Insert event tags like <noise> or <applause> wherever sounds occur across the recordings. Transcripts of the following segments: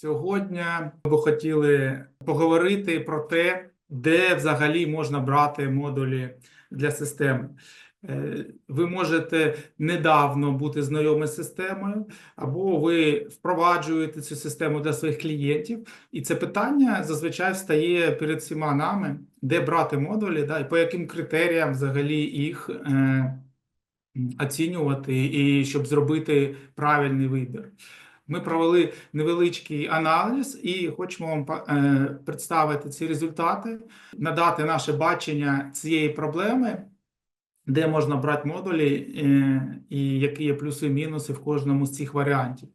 Сьогодні ми б хотіли поговорити про те, де взагалі можна брати модулі для системи. Е, Ви можете недавно бути знайомі з системою, або ви впроваджуєте цю систему для своїх клієнтів, і це питання зазвичай встає перед всіма нами, де брати модулі, да, і по яким критеріям взагалі їх е, оцінювати, і щоб зробити правильний вибір. Ми провели невеличкий аналіз і хочемо вам е, представити ці результати, надати наше бачення цієї проблеми, де можна брати модулі, е, і які є плюси і мінуси в кожному з цих варіантів.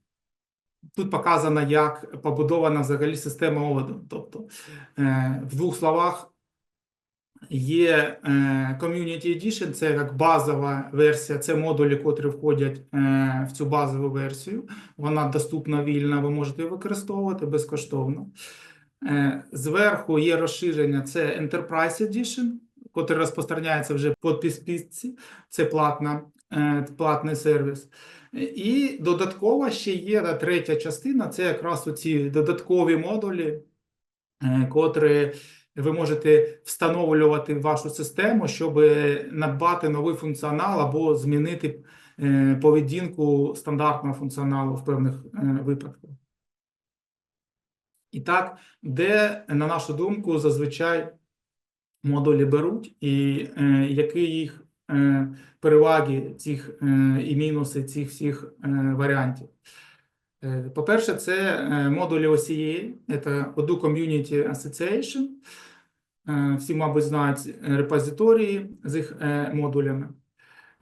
Тут показано, як побудована взагалі система ОДО. Тобто, е, в двох словах, Є е, Community Edition, це як базова версія, це модулі, котрі входять е, в цю базову версію. Вона доступна вільна, ви можете її використовувати безкоштовно. Е, Зверху є розширення, це Enterprise Edition, котре розпространяється вже по підписці, це платна, платний сервіс. І додатково ще є третя частина, це якраз оці додаткові модулі, котрі ви можете встановлювати вашу систему, щоб надбати новий функціонал або змінити е, поведінку стандартного функціоналу в певних е, випадках. І так, де, на нашу думку, зазвичай модулі беруть, і е, які їх е, переваги цих е, і мінуси цих всіх е, варіантів. Е, По-перше, це е, модулі OCA, це Odoo Community Association. Е, Всі, мабуть, знають репозиторії з їх модулями.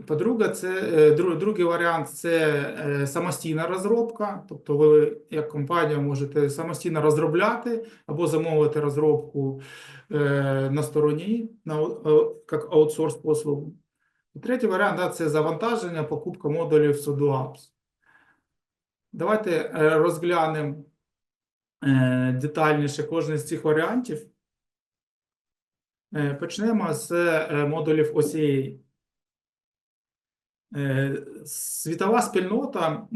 По-друге, це другий варіант це самостійна розробка. Тобто, ви як компанія можете самостійно розробляти або замовити розробку на стороні, на як аутсорс послугу. І третій варіант да, це завантаження, покупка модулів Sudo Apps. Давайте е, розглянемо е, детальніше кожен з цих варіантів. Е, Почнемо з модулів OCA. Світова спільнота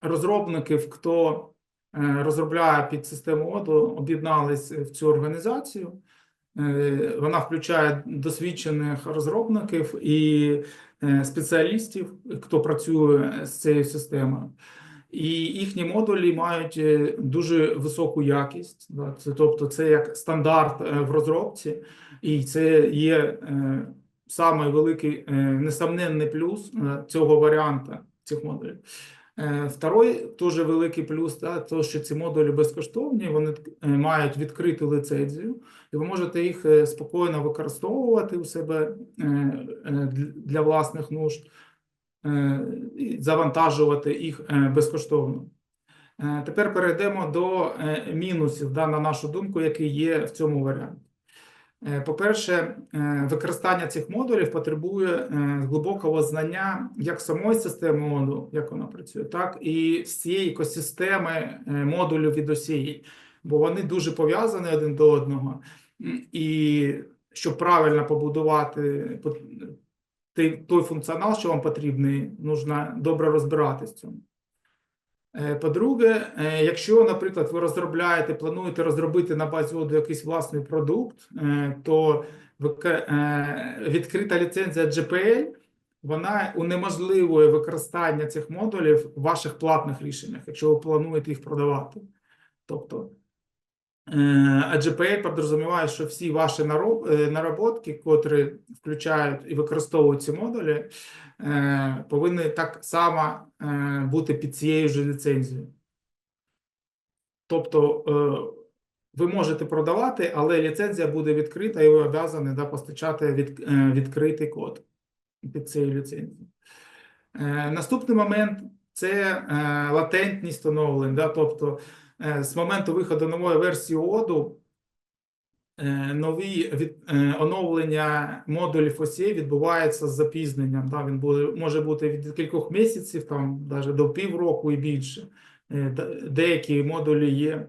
розробників, хто розробляє під систему ОДО, об'єднались в цю організацію. Вона включає досвідчених розробників і спеціалістів, хто працює з цією системою. І їхні модулі мають е, дуже високу якість. Це, тобто, це як стандарт е, в розробці, і це є е, самий великий е, несомненний плюс е, цього варіанта цих модулів. Е, Второй дуже великий плюс, да, то, що ці модулі безкоштовні, вони е, мають відкриту ліцензію, і ви можете їх е, спокійно використовувати у себе дл- для власних нужд завантажувати їх безкоштовно. Тепер перейдемо до мінусів, да, на нашу думку, які є в цьому варіанті. Е, По-перше, е, використання цих модулів потребує е, глибокого знання як самої системи модулю, як вона працює, так і всієї екосистеми модулів від осії, бо вони дуже пов'язані один до одного. І щоб правильно побудувати той, функціонал, що вам потрібний, нужно добре розбиратись в цьому. Е, По-друге, е, якщо, наприклад, ви розробляєте, плануєте розробити на базі воду якийсь власний продукт, е, то відкрита ліцензія GPL, вона унеможливує використання цих модулів в ваших платних рішеннях, якщо ви плануєте їх продавати. Тобто, а GPL підрозуміває, що всі ваші е, котрі включають і використовують ці модулі, е, повинні так само е, бути під цією ж ліцензією. Тобто е, ви можете продавати, але ліцензія буде відкрита, і ви обязані да, постачати від, е, відкритий код під цією ліцензією. Е, Наступний момент це е, латентність оновлень. Да, тобто е, з моменту виходу нової версії оду е, нові від, е, оновлення модулів OCA відбувається з запізненням. Да, він буде, може бути від кількох місяців, там навіть до півроку і більше. Е, Деякі модулі є,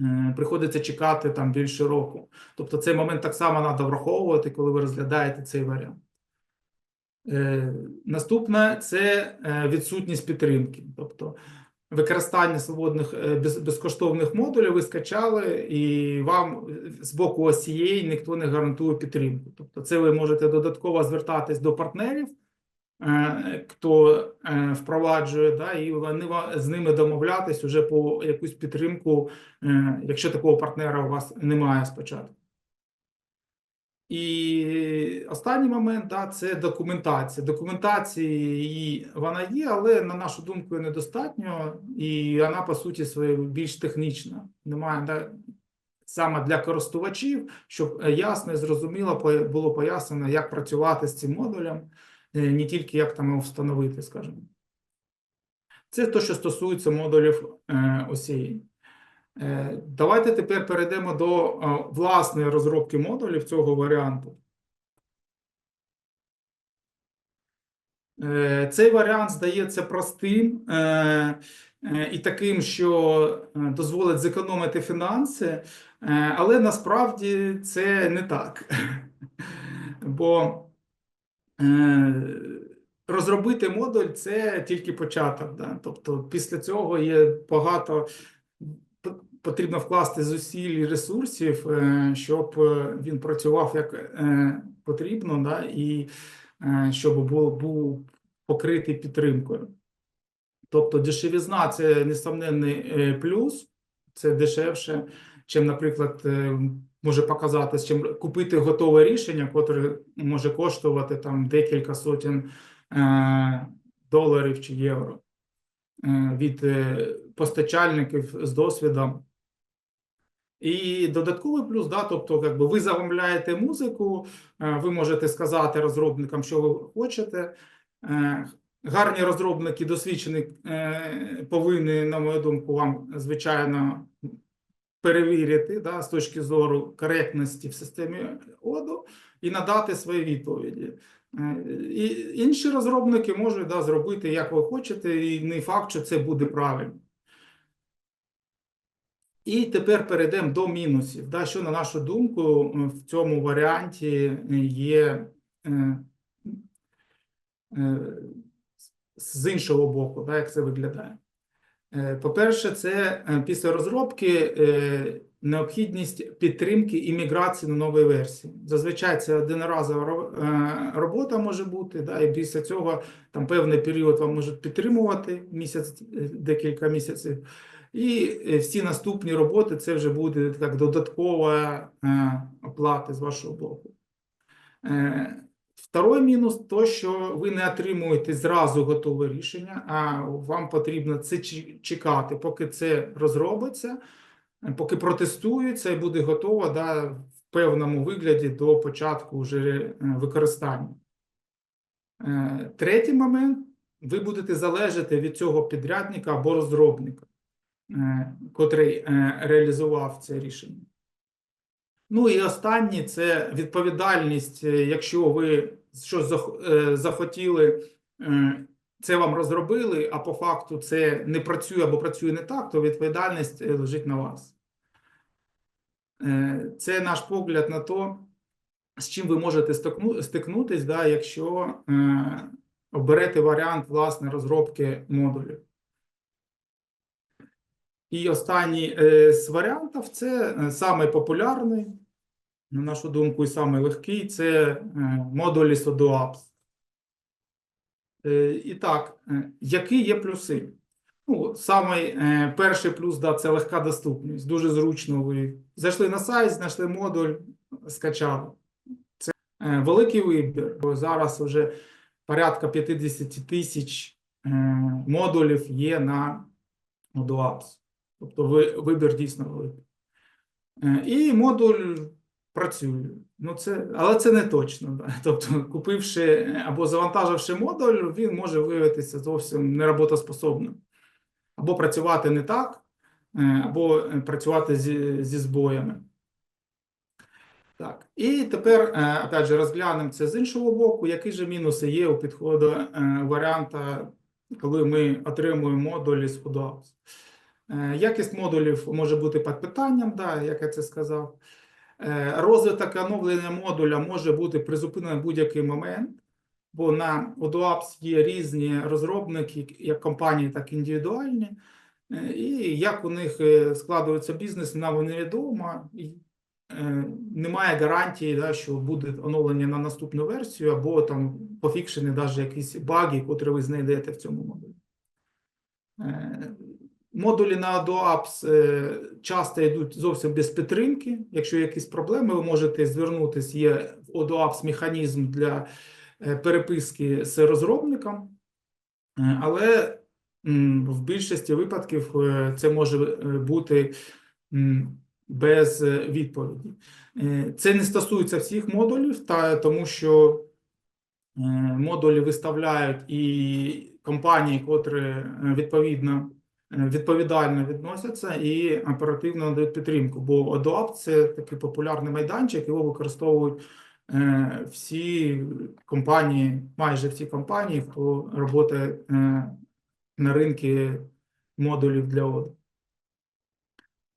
е, приходиться чекати там більше року. Тобто цей момент так само треба враховувати, коли ви розглядаєте цей варіант. Е, Наступне це е, відсутність підтримки. Тобто використання свободних е, без, безкоштовних модулів ви скачали, і вам з боку OCA ніхто не гарантує підтримку. Тобто, це ви можете додатково звертатись до партнерів, е, хто е, впроваджує, да, і вони з ними домовлятись уже по якусь підтримку, якщо такого партнера у вас немає спочатку. І останній момент да, це документація. Документації її вона є, але на нашу думку недостатньо, і вона по суті своєю більш технічна. Немає да, саме для користувачів, щоб ясно і зрозуміло було пояснено, як працювати з цим модулем, е, не тільки як там його встановити, скажімо. Це те, що стосується модулів е. Е, Давайте тепер перейдемо до е, власної розробки модулів цього варіанту. Е, Цей варіант здається простим е, е, і таким, що е, дозволить зекономити фінанси, е, але насправді це не так. <laughs> Бо е, розробити модуль це тільки початок. Да? Тобто після цього є багато потрібно вкласти зусиль ресурсів, е, щоб е, він працював як е, потрібно, да? і щоб був, був покритий підтримкою. Тобто дешевізна це несомненний плюс, це дешевше, чим, наприклад, може показати, чим купити готове рішення, котре може коштувати там декілька сотень доларів чи євро від постачальників з досвідом. І додатковий плюс, да, тобто, якби ви замовляєте музику, е, ви можете сказати розробникам, що ви хочете. Е, Гарні розробники, досвідчені, е, повинні, на мою думку, вам, звичайно, перевірити да, з точки зору коректності в системі оду і надати свої відповіді. І інші розробники можуть да, зробити, як ви хочете, і не факт, що це буде правильно. І тепер перейдемо до мінусів. Да, що, на нашу думку, в цьому варіанті є е, е, з іншого боку, да, як це виглядає. Е, По-перше, це після розробки необхідність підтримки і міграції на нові версії. Зазвичай це одноразова робота може бути, да, і після цього там певний період вам можуть підтримувати місяць, декілька місяців. І е, всі наступні роботи це вже буде як додаткова е, оплата з вашого боку. Е, Второй мінус то, що ви не отримуєте зразу готове рішення, а вам потрібно це чекати, поки це розробиться, поки протестується і буде готово да, в певному вигляді до початку вже використання. Третій момент ви будете залежати від цього підрядника або розробника, котрий е, реалізував це рішення. Ну і останнє це відповідальність, е, якщо ви щось е, захотіли, е, це вам розробили, а по факту це не працює або працює не так, то відповідальність е, лежить на вас. Е, Це наш погляд на то, з чим ви можете стикну- стикнутись, да, якщо е, оберете варіант власне розробки модулів. І останній е, з варіантів це е, самий популярний, на нашу думку, і самий легкий це е, модулі SODOAPS. І так, які є плюси? Ну, самий перший плюс да, це легка доступність. Дуже зручно. Ви зайшли на сайт, знайшли модуль, скачали. Це великий вибір. бо Зараз вже порядка 50 тисяч модулів є на SODOAPS. Тобто вибір дійсно великий. Е, І модуль працює. Ну, це, але це не точно. Да. <laughs> Тобто, купивши або завантаживши модуль, він може виявитися зовсім нероботоспособним. Або працювати не так, е, або е, працювати зі, зі збоями. Так, і тепер, опять же, розглянемо це з іншого боку, які ж мінуси є у підходу варіанта, коли ми отримуємо модулі з FODAPS. Е, Якість модулів може бути під питанням, да, як я це сказав. Е, Розвиток оновлення модуля може бути призупинений в будь-який момент, бо на ODOAPS є різні розробники, як компанії, так і індивідуальні. Е, І як у них складується бізнес, нам невідомо. Немає гарантії, да, що буде оновлення на наступну версію, або там пофікшені навіть якісь баги, котрі ви знайдете в цьому модулі. Модулі на AdoApps е, часто йдуть зовсім без підтримки. Якщо є якісь проблеми, ви можете звернутися. Є в AdoApps механізм для е, переписки з розробником, Е, але в більшості випадків це може бути без відповіді. Це не стосується всіх модулів, та тому що модулі виставляють і компанії, котрі відповідно відповідально відносяться і оперативно надають підтримку. Бо AdoApp – це такий популярний майданчик, його використовують е, всі компанії, майже всі компанії, хто працює на ринку модулів для ОДО.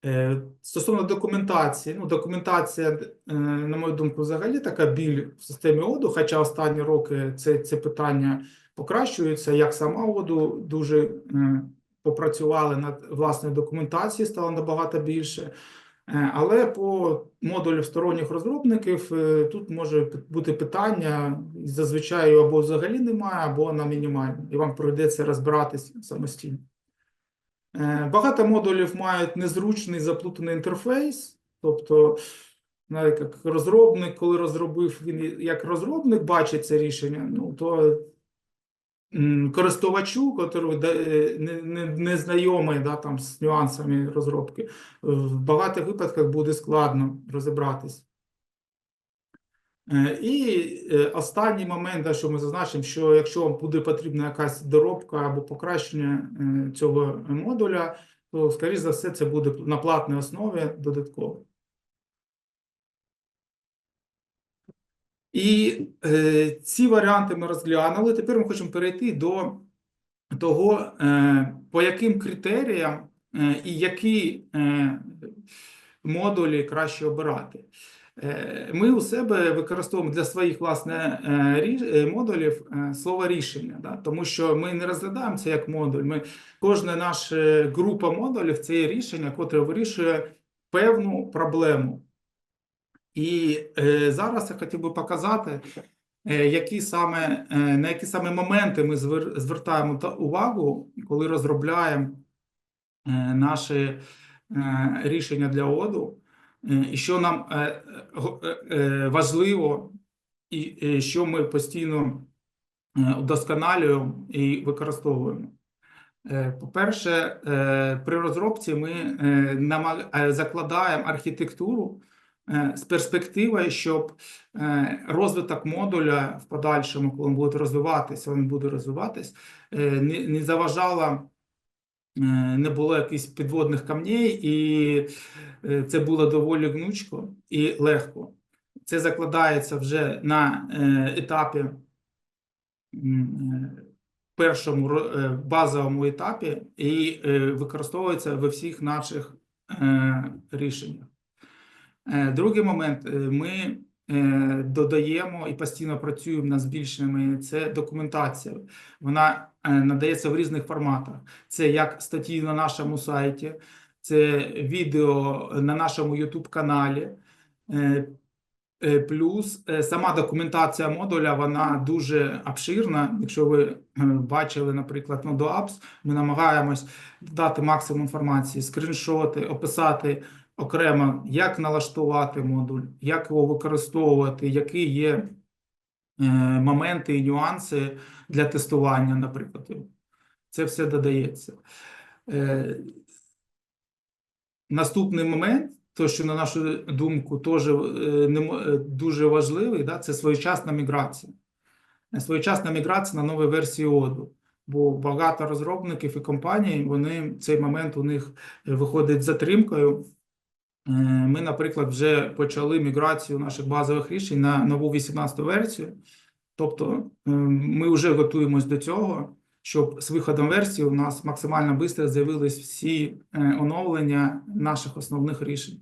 Е, Стосовно документації, ну, документація, е, на мою думку, взагалі така біль в системі ОДУ, хоча останні роки це, це питання покращується, як сама ОДУ дуже е, попрацювали над власною документацією, стало набагато більше. Е, Але по модулю сторонніх розробників е, тут може бути питання, зазвичай або взагалі немає, або на мінімальній, і вам прийдеться розбиратись самостійно. Е, Багато модулів мають незручний заплутаний інтерфейс, тобто, навіть як розробник, коли розробив, він як розробник бачить це рішення, ну то користувачу, котрий де- не, не, не знайомий да, там, з нюансами розробки, в багатьох випадках буде складно розібратись. Е, І е, останній момент, що ми зазначимо, що якщо вам буде потрібна якась доробка або покращення е, цього модуля, то, скоріш за все, це буде на платній основі додатково. І е, ці варіанти ми розглянули. Тепер ми хочемо перейти до того, е, по яким критеріям е, і які е, модулі краще обирати. Е, Ми у себе використовуємо для своїх власне е, е, модулів е, слово рішення, да? тому що ми не розглядаємо це як модуль. Ми кожна наша група модулів це є рішення, котре вирішує певну проблему. І е, зараз я хотів би показати, е, які саме, е, на які саме моменти ми звер- звертаємо та увагу, коли розробляємо е, наші е, рішення для ОДУ, е, і що нам е, е, е, важливо, і е, що ми постійно е, удосконалюємо і використовуємо. Е, По-перше, е, при розробці ми закладаємо архітектуру з перспективою, щоб е, розвиток модуля в подальшому, коли він буде розвиватися, він буде розвиватись, е, не, заважало, е, не було якихось підводних камней, і е, це було доволі гнучко і легко. Це закладається вже на е, етапі е, першому е, базовому етапі і е, використовується в всіх наших е, рішеннях. Е, Другий момент, е, ми е, додаємо і постійно працюємо над збільшеннями, це документація. Вона надається в різних форматах. Це як статті на нашому сайті, це відео на нашому YouTube каналі. Плюс сама документація модуля, вона дуже обширна. Якщо ви бачили, наприклад, Nodo Apps, ми намагаємось дати максимум інформації, скріншоти, описати окремо, як налаштувати модуль, як його використовувати, які є е, моменти і нюанси для тестування, наприклад. Це все додається. Е, Наступний момент, то що на нашу думку теж е, дуже важливий, да, це своєчасна міграція. Своєчасна міграція на нові версії оду. Бо багато розробників і компаній, вони цей момент у них виходить з затримкою. Е, Ми, наприклад, вже почали міграцію наших базових рішень на нову 18 версію. Тобто е, ми вже готуємось до цього, щоб з виходом версії у нас максимально швидко з'явились всі е, оновлення наших основних рішень.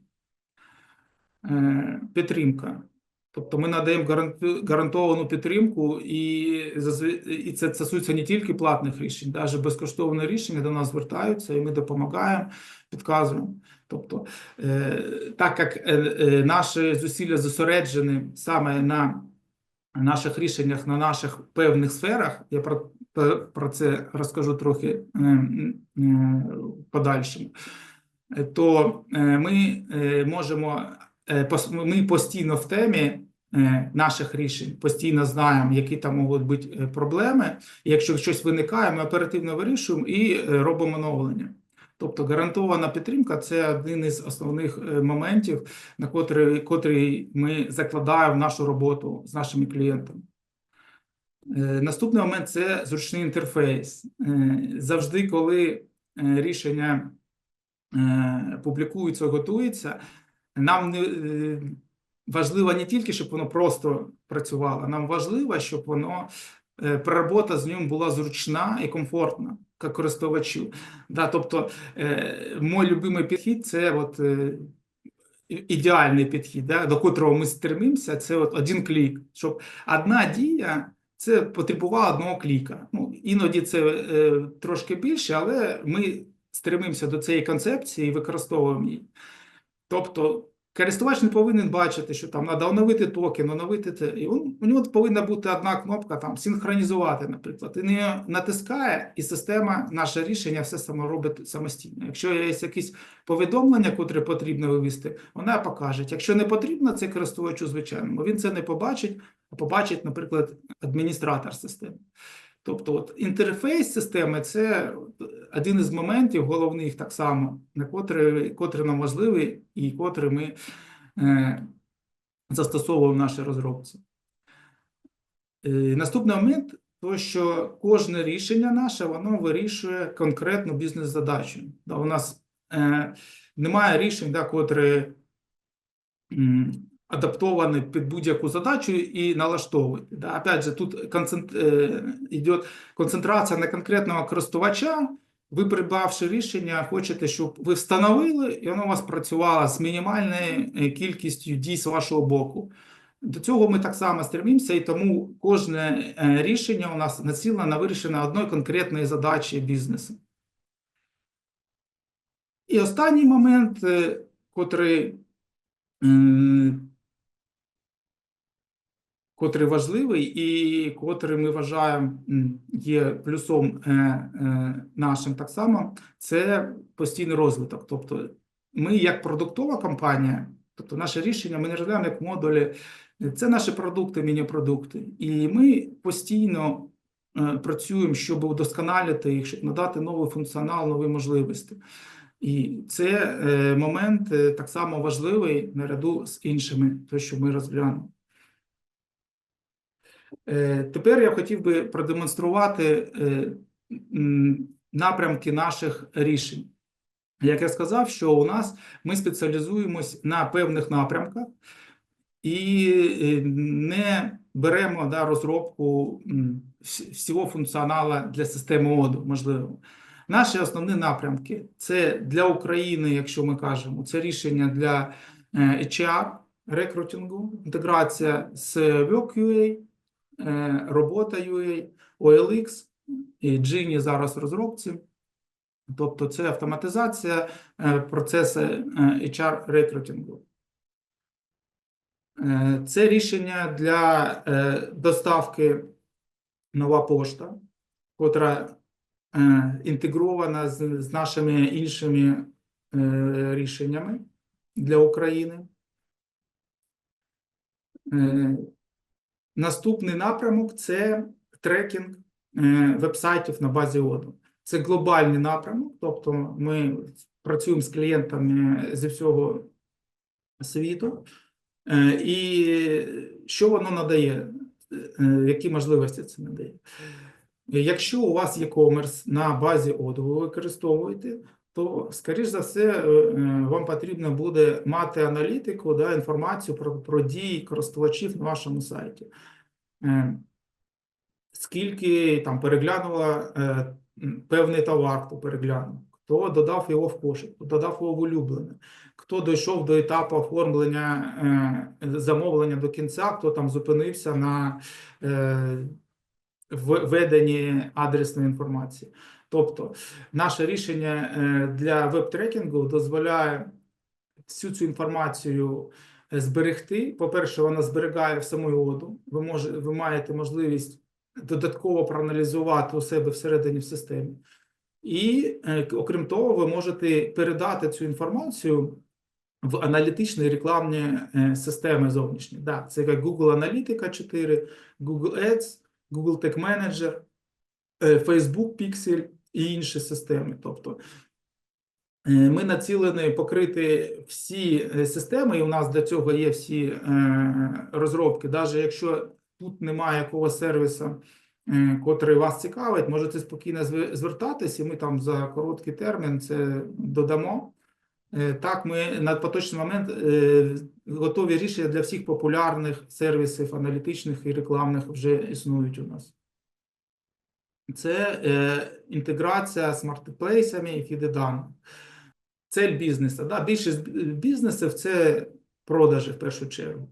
Підтримка. Тобто ми надаємо гарантовану підтримку, і, і це стосується не тільки платних рішень, навіть безкоштовні рішення до нас звертаються, і ми допомагаємо, підказуємо. Тобто, е, так як е, е, наші зусилля зосереджені саме на наших рішеннях, на наших певних сферах, я про, про- це розкажу трохи подальшому, то ми можемо ми постійно в темі наших рішень, постійно знаємо, які там можуть бути проблеми. Якщо щось виникає, ми оперативно вирішуємо і робимо оновлення. Тобто гарантована підтримка це один із основних е, моментів, на котрий, котрий ми закладаємо нашу роботу з нашими клієнтами. Е, Наступний момент це зручний інтерфейс. Е, Завжди, коли рішення публікується, готується, нам важливо не тільки, щоб воно просто працювало, нам важливо, щоб воно е, робота з ним була зручна і комфортна як користувачу. Да, тобто, е, мій любимий підхід це от, е, ідеальний підхід, да, до котрого ми стремимося, це от один клік, щоб одна дія це потребувала одного кліка. Ну, іноді це е, трошки більше, але ми стремимося до цієї концепції і використовуємо її. Тобто користувач не повинен бачити, що там треба оновити токен, оновити це. І он, у нього повинна бути одна кнопка там синхронізувати, наприклад. І не натискає, і система наше рішення все само робить самостійно. Якщо є якісь повідомлення, котрі потрібно вивести, вона покаже. Якщо не потрібно, це користувачу звичайному. Він це не побачить, а побачить, наприклад, адміністратор системи. Тобто, от інтерфейс системи це один із моментів головних так само, на котрий, котрий нам важливий і котрий ми е, застосовуємо в нашій розробці. Е, наступний момент то, що кожне рішення наше воно вирішує конкретну бізнес-задачу. Да, у нас е, немає рішень, да, котрі адаптовані під будь-яку задачу і налаштовують. Да. Опять же, тут концент, е, йде концентрація на конкретного користувача. Ви, придбавши рішення, хочете, щоб ви встановили, і воно у вас працювало з мінімальною е, кількістю дій з вашого боку. До цього ми так само стремимося, і тому кожне е, рішення у нас націлено на вирішення одної конкретної задачі бізнесу. І останній момент, е, котрий, котрий важливий і котрий ми вважаємо є плюсом е, е, нашим так само, це постійний розвиток. Тобто ми як продуктова компанія, тобто наше рішення ми не розглядаємо як модулі, це наші продукти, міні-продукти. І ми постійно е, працюємо, щоб удосконалити їх, щоб надати новий функціонал, нові можливості. І це момент так само важливий наряду з іншими, те, що ми розглянули. Е, Тепер я хотів би продемонструвати е, напрямки наших рішень. Як я сказав, що у нас ми спеціалізуємось на певних напрямках і е, не беремо да, розробку всього функціоналу для системи ОДУ, можливо. Наші основні напрямки це для України, якщо ми кажемо, це рішення для HR, рекрутингу, інтеграція з Work.ua, е, робота.ua, OLX і Gini зараз розробці. Тобто це автоматизація е, процесу е, HR рекрутингу. Це рішення для доставки нова пошта, котра інтегрована з, нашими іншими рішеннями для України. Е, Наступний напрямок це трекінг е, вебсайтів на базі ОДО. Це глобальний напрямок, тобто ми працюємо з клієнтами зі всього світу. Е, І що воно надає? Е, Які можливості це надає? Якщо у вас є комерс на базі ОДО, ви використовуєте, то, скоріш за все, е, е, вам потрібно буде мати аналітику, да, інформацію про, про дії користувачів на вашому сайті. Е, Скільки там переглянула певний товар, хто переглянув, хто додав його в кошик, хто додав його в улюблене, хто дійшов до етапу оформлення замовлення до кінця, хто там зупинився на введенні адресної інформації. Тобто, наше рішення е, для веб-трекінгу дозволяє всю цю інформацію е, зберегти. По-перше, вона зберігає в саму оду. Ви може, ви маєте можливість додатково проаналізувати у себе всередині в системі. І е, окрім того, ви можете передати цю інформацію в аналітичні рекламні системи зовнішні. Да, це як Google Аналітика 4, Google Ads, Google Tag Manager, Facebook Pixel і інші системи. Тобто е, ми націлені покрити всі е, системи, і у нас для цього є всі е, розробки. Навіть якщо тут немає якогось сервісу, котрий вас цікавить, можете спокійно зв- звертатись, і ми там за короткий термін це додамо. Так, ми на поточний момент готові рішення для всіх популярних сервісів аналітичних і рекламних вже існують у нас. Це е, інтеграція з маркетплейсами і фіди. Цель бізнесу. Да? Більшість бізнесів це продажі в першу чергу.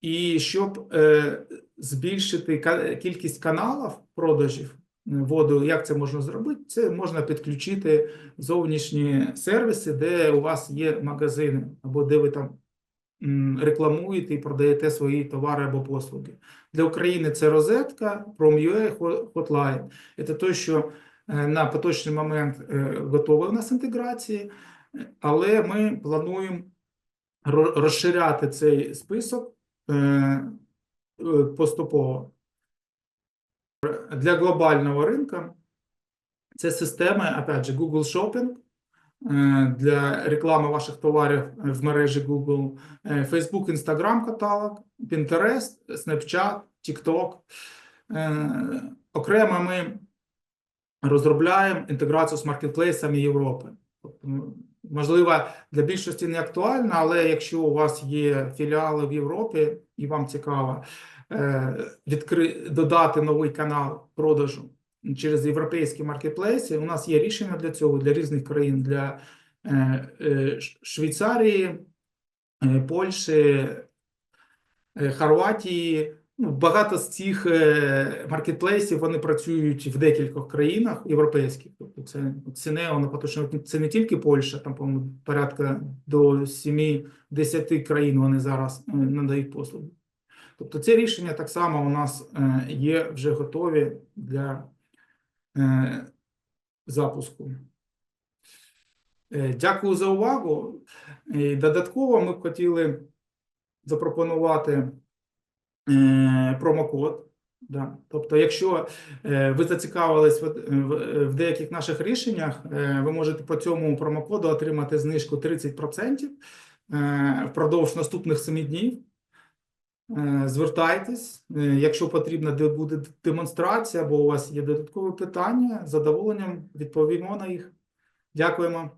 І щоб е, збільшити кількість каналів продажів е, воду, як це можна зробити? Це можна підключити зовнішні сервіси, де у вас є магазини, або де ви там рекламуєте і продаєте свої товари або послуги. Для України це розетка, Prom.ua, Hot- Hotline. Це те, що е, на поточний момент е, готові у нас інтеграції, е, але ми плануємо розширяти цей список е, поступово. Для глобального ринка це системи, опять же, Google Shopping для реклами ваших товарів в мережі Google, е, Facebook, Instagram каталог, Pinterest, Snapchat, TikTok. Е, Окремо ми розробляємо інтеграцію з маркетплейсами Європи. Тобто, можливо, для більшості не актуально, але якщо у вас є філіали в Європі і вам цікаво е, відкри... додати новий канал продажу через європейські маркетплейси, у нас є рішення для цього для різних країн, для е, е, Швейцарії, е, Польщі, Хорватії. Ну, багато з цих маркетплейсів вони працюють в декількох країнах європейських. Тобто це це не воно поточно це не тільки Польща, там по-моєму порядка до 7-10 країн вони зараз надають послуги. Тобто ці рішення так само у нас є вже готові для запуску. Е, Дякую за увагу. І додатково ми б хотіли запропонувати е, промокод. Да. Тобто, якщо е, ви зацікавились в, деяких наших рішеннях, е, ви можете по цьому промокоду отримати знижку 30% е, впродовж наступних 7 днів. Е, Звертайтесь, Е, якщо потрібна де буде демонстрація, або у вас є додаткові питання, з задоволенням відповімо на їх. Дякуємо.